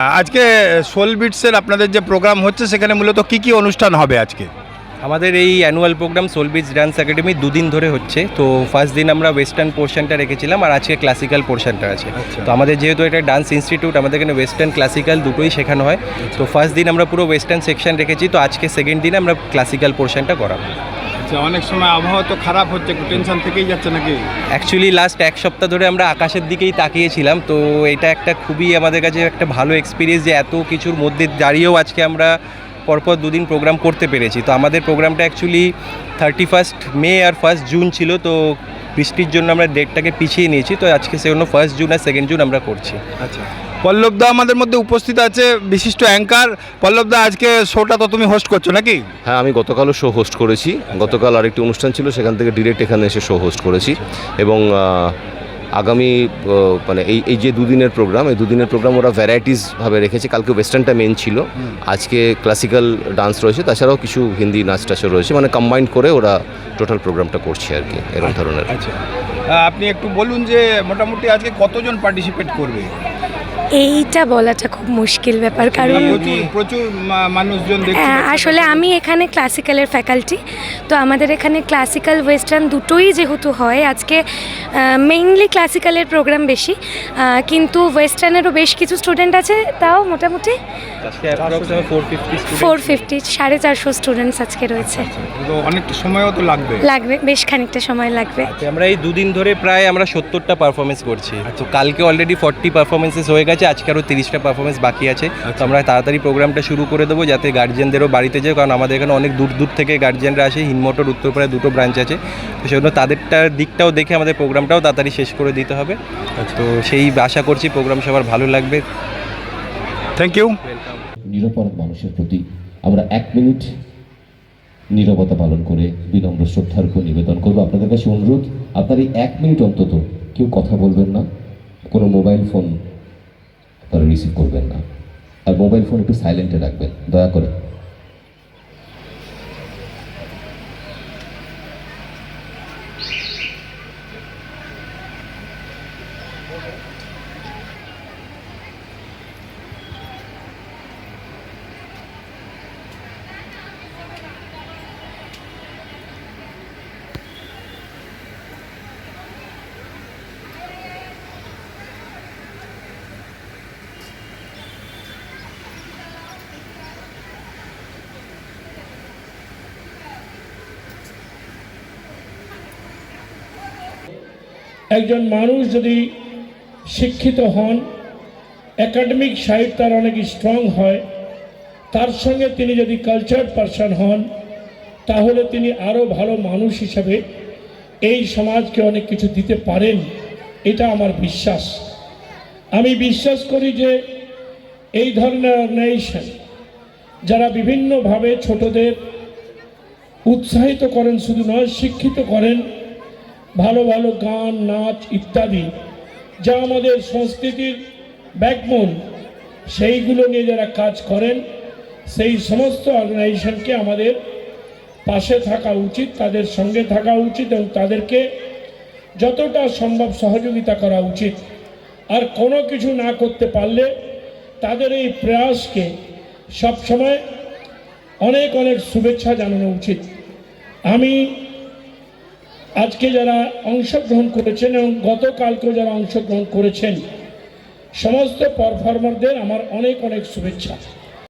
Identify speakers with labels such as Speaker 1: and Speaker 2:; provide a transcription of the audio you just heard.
Speaker 1: আজকে সোল বিটসের আপনাদের যে প্রোগ্রাম হচ্ছে সেখানে মূলত কি কি অনুষ্ঠান হবে আজকে?
Speaker 2: আমাদের এই অ্যানুয়াল প্রোগ্রাম সোলবিজ ডান্স একাডেমি দুদিন ধরে হচ্ছে। তো ফার্স্ট দিন আমরা ওয়েস্টার্ন পোর্শনটা রেখেছিলাম আর আজকে ক্লাসিক্যাল পোর্শনটা আছে।
Speaker 1: আচ্ছা।
Speaker 2: তো আমাদের যেহেতু এটা ডান্স ইনস্টিটিউট আমাদের এখানে ওয়েস্টার্ন ক্লাসিক্যাল দুটোই শেখানো হয়। তো ফার্স্ট দিন আমরা পুরো ওয়েস্টার্ন সেকশন রেখেছি তো আজকে সেকেন্ড দিনে আমরা ক্লাসিক্যাল পোর্শনটা করাবো।
Speaker 1: আচ্ছা অনেক সময় আবহাওয়া তো খারাপ হচ্ছে টেনশন থেকেই যাচ্ছে নাকি?
Speaker 2: অ্যাকচুয়ালি লাস্ট এক সপ্তাহ ধরে আমরা আকাশের দিকেই তাকিয়েছিলাম, তো এটা একটা খুবই আমাদের কাছে একটা ভালো এক্সপিরিয়েন্স যে এত কিছুর মধ্যে দাঁড়িয়েও আজকে আমরা পরপর দুদিন প্রোগ্রাম করতে পেরেছি। তো আমাদের প্রোগ্রামটা অ্যাকচুয়ালি থার্টি ফার্স্ট মে আর ফার্স্ট জুন ছিল, তো বৃষ্টির জন্য আমরা ডেটটাকে পিছিয়ে নিয়েছি তো আজকে সেজন্য ফার্স্ট জুন আর সেকেন্ড জুন আমরা করছি।
Speaker 1: আচ্ছা। পল্লবদা আমাদের মধ্যে উপস্থিত আছে বিশিষ্ট অ্যাঙ্কার পল্লবদা আজকে শোটা তো তুমি হোস্ট করছ নাকি?
Speaker 3: হ্যাঁ আমি গতকালও শো হোস্ট করেছি। গতকাল আরেকটি অনুষ্ঠান ছিল সেখান থেকে ডিরেক্ট এখানে এসে শো হোস্ট করেছি। এবং আগামী মানে এই এই যে দুদিনের প্রোগ্রাম এই দুদিনের প্রোগ্রাম ওরা ভ্যারাইটিসভাবে রেখেছে। কালকে ওয়েস্টার্নটা মেন ছিল। আজকে ক্লাসিক্যাল ডান্স রয়েছে। তাছাড়াও কিছু হিন্দি নাচ টাচও রয়েছে। মানে কম্বাইন্ড করে ওরা টোটাল প্রোগ্রামটা করছে আর কি এরকম ধরনের।
Speaker 1: আচ্ছা। আপনি একটু বলুন যে মোটামুটি আজকে কতজন পার্টিসিপেট করবে?
Speaker 4: এইটা বলাটা খুব মুশকিল ব্যাপার কারণ
Speaker 1: প্রচুর মানুষজন
Speaker 4: হ্যাঁ, আসলে আমি এখানে ক্লাসিক্যালের ফ্যাকাল্টি তো আমাদের এখানে ক্লাসিক্যাল ওয়েস্টার্ন দুটোই যেহেতু হয় আজকে মেইনলি ক্লাসিক্যালের প্রোগ্রাম বেশি কিন্তু ওয়েস্টার্নেরও বেশ কিছু স্টুডেন্ট আছে তাও মোটামুটি
Speaker 2: ফোর ফিফটি
Speaker 4: সাড়ে চারশো স্টুডেন্টস আজকে রয়েছে।
Speaker 1: অনেকটা সময়ও তো লাগবে।
Speaker 4: লাগবে বেশ খানিকটা সময় লাগবে।
Speaker 2: আচ্ছা, আমরা এই দুদিন ধরে প্রায় আমরা সত্তরটা পারফরমেন্স করছি। তো কালকে অলরেডি ফর্টি পারফরমেন্সেস হয়ে গেছে আজকে আরও তিরিশটা পারফরমেন্স বাকি আছে। তো আমরা তাড়াতাড়ি প্রোগ্রামটা শুরু করে দেবো যাতে গার্জিয়ানদেরও বাড়িতে যায় কারণ আমাদের এখানে অনেক দূর দূর থেকে গার্জিয়ানরা আসে। হিনমোটর উত্তরপাড়ায় দুটো ব্রাঞ্চ আছে। তো সেজন্য তাদেরটার দিকটাও দেখে আমাদের প্রোগ্রামটাও তাড়াতাড়ি শেষ করে দিতে হবে। তো সেই আশা করছি প্রোগ্রাম সবার ভালো লাগবে।
Speaker 1: থ্যাংক ইউ
Speaker 5: নিরপরাধ মানুষের প্রতি আমরা এক মিনিট নীরবতা পালন করে বিনম্র শ্রদ্ধার্ঘ্য নিবেদন করব। আপনাদের কাছে অনুরোধ, আপনার এই এক মিনিট অন্তত কেউ কথা বলবেন না, কোনো মোবাইল ফোন আপনারা রিসিভ করবেন না। আর মোবাইল ফোন একটু সাইলেন্টে রাখবেন, দয়া করে।
Speaker 6: একজন মানুষ যদি শিক্ষিত হন, একাডেমিক সাইড তার অনেক স্ট্রং হয়, তার সঙ্গে তিনি যদি কালচার পারসন হন, তাহলে তিনি আরও ভালো মানুষ হিসাবে এই সমাজকে অনেক কিছু দিতে পারেন, এটা আমার বিশ্বাস। আমি বিশ্বাস করি যে এই ধরনের অর্গানাইজেশন যারা বিভিন্নভাবে ছোটদের উৎসাহিত করেন, শুধু নয়, শিক্ষিত করেন ভালো ভালো গান, নাচ ইত্যাদি। যা আমাদের সংস্কৃতির ব্যাকবোন সেইগুলো নিয়ে যারা কাজ করেন, সেই সমস্ত অর্গানাইজেশনকে আমাদের পাশে থাকা উচিত, তাদের সঙ্গে থাকা উচিত এবং তাদেরকে যতটা সম্ভব সহযোগিতা করা উচিত। আর কোনো কিছু না করতে পারলে তাদের এই প্রয়াসকে সবসময় অনেক অনেক শুভেচ্ছা জানানো উচিত। আমি আজকে যারা অংশগ্রহণ করেছেন এবং গতকালকেও যারা অংশগ্রহণ করেছেন, সমস্ত পারফর্মারদের আমার অনেক অনেক শুভেচ্ছা।